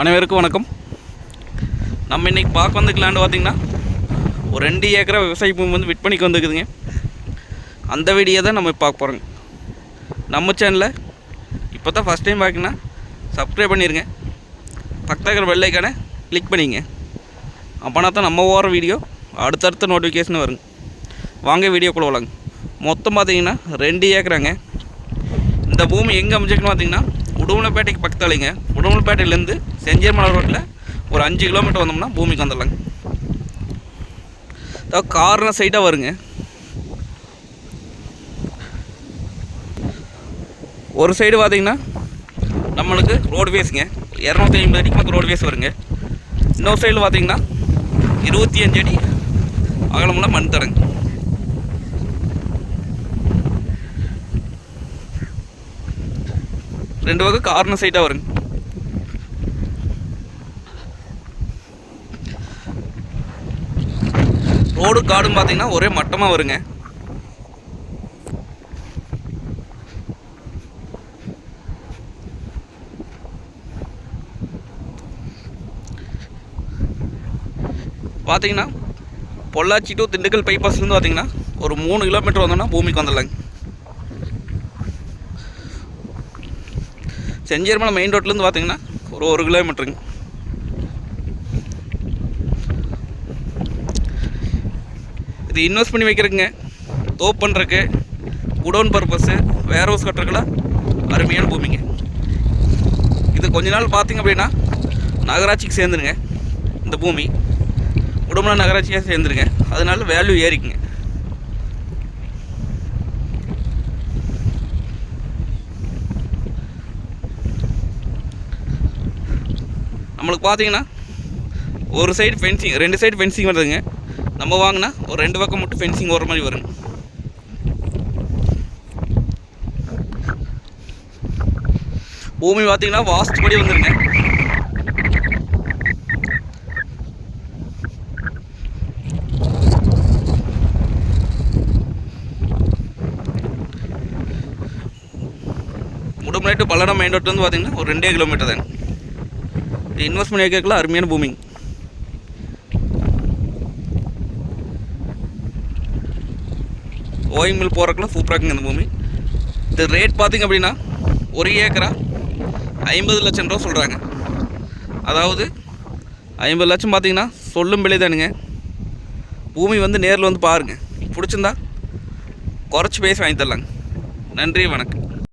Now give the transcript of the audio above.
அனைவருக்கும் வணக்கம். நம்ம இன்றைக்கி பார்க்க வந்துக்கலான்னு பார்த்திங்கன்னா ஒரு ரெண்டு ஏக்கரா விவசாய பூமி வந்து விற்பனைக்கு வந்துக்குதுங்க அந்த வீடியோ தான் நம்ம பார்க்க போகிறோங்க நம்ம சேனலில் இப்போ தான் ஃபஸ்ட் டைம் பார்க்கணுன்னா சப்ஸ்கிரைப் பண்ணிடுங்க பக்கத்தில் இருக்கிற வெள்ளைக்கான கிளிக் பண்ணிங்க. அப்போனா தான் நம்ம ஓர வீடியோ அடுத்தடுத்த நோட்டிஃபிகேஷன் வருங்க. வாங்க வீடியோக்குள்ளே வரலாங்க மொத்தம் பார்த்தீங்கன்னா ரெண்டு ஏக்கராங்க. இந்த பூமி எங்கே அமைச்சிருக்குன்னு பார்த்திங்கன்னா உடுமலைப்பேட்டைக்கு பக்கத்தாலேங்க. உடுமலைப்பேட்டையிலேருந்து செஞ்சேர்மலை ரோட்டில் ஒரு அஞ்சு கிலோமீட்டர் வந்தோம்னா பூமிக்கு வந்துடலாங்க. அதாவது கார்னர் சைடாக வருங்க. ஒரு சைடு பார்த்தீங்கன்னா நம்மளுக்கு ரோடுவேஸுங்க இரநூத்தி ஐம்பது அடிக்கு பக்கம் ரோடுவேஸ் வருங்க. இன்னொரு சைடில் பார்த்தீங்கன்னா இருபத்தி அஞ்சு அடி அகலமெல்லாம் மண் தரங்க ரெண்டு பக்கம் கார்னர் சைட்டாக வருங்க ரோடு காடும் பார்த்தீங்கன்னா ஒரே மட்டமாக வருங்க. பார்த்தீங்கன்னா பொள்ளாச்சி டு திண்டுக்கல் பைபாஸ்லேருந்து பார்த்தீங்கன்னா ஒரு மூணு கிலோமீட்டர் வந்தோம்னா பூமிக்கு வந்துடலாங்க. செஞ்சேர்மலை மெயின் ரோட்லேருந்து பார்த்தீங்கன்னா ஒரு ஒரு கிலோமீட்டருங்க இது இன்வெஸ்ட் பண்ணி வைக்கிறதுங்க. தோப் பண்ணுறக்கு குடோன் பர்பஸ்ஸு வேர் ஹவுஸ் கட்டுறதுக்குலாம் அருமையான பூமிங்க. இது கொஞ்ச நாள் பார்த்தீங்க அப்படின்னா நகராட்சிக்கு சேர்ந்துருங்க. இந்த பூமி. உடம்புல நகராட்சியாக சேர்ந்துருங்க. அதனால வேல்யூ ஏறிக்குங்க. நம்மளுக்கு பார்த்தீங்கன்னா ஒரு சைடு ஃபென்சிங் ரெண்டு சைடு ஃபென்சிங் வருதுங்க. நம்ம வாங்கினா ஒரு ரெண்டு பக்கம் மட்டும் ஃபென்சிங் வர மாதிரி வருங்க. பூமி பார்த்தீங்கன்னா வாஸ்ட் படி வந்துருங்க. முடுமலை பல்லடம் மெயின் ரோட் வந்து பார்த்தீங்கன்னா ஒரு ரெண்டே கிலோமீட்டர் தாங்க. இன்வெஸ்ட் பண்ணி வைக்கிறதுக்குலாம் அருமையான பூமிங். ஓய் மில் போகிறக்குலாம் சூப்பராக இருக்குங்க இந்த பூமி. இது ரேட் பார்த்திங்க அப்படின்னா ஒரு ஏக்கரா ஐம்பது லட்சம் ரூபா சொல்கிறாங்க அதாவது ஐம்பது லட்சம் பார்த்தீங்கன்னா சொல்லும் விலை தானுங்க. பூமி வந்து நேரில் வந்து பாருங்கள் பிடிச்சிருந்தா குறைச்சி பேசி வாங்கி தரலாங்க நன்றி வணக்கம்.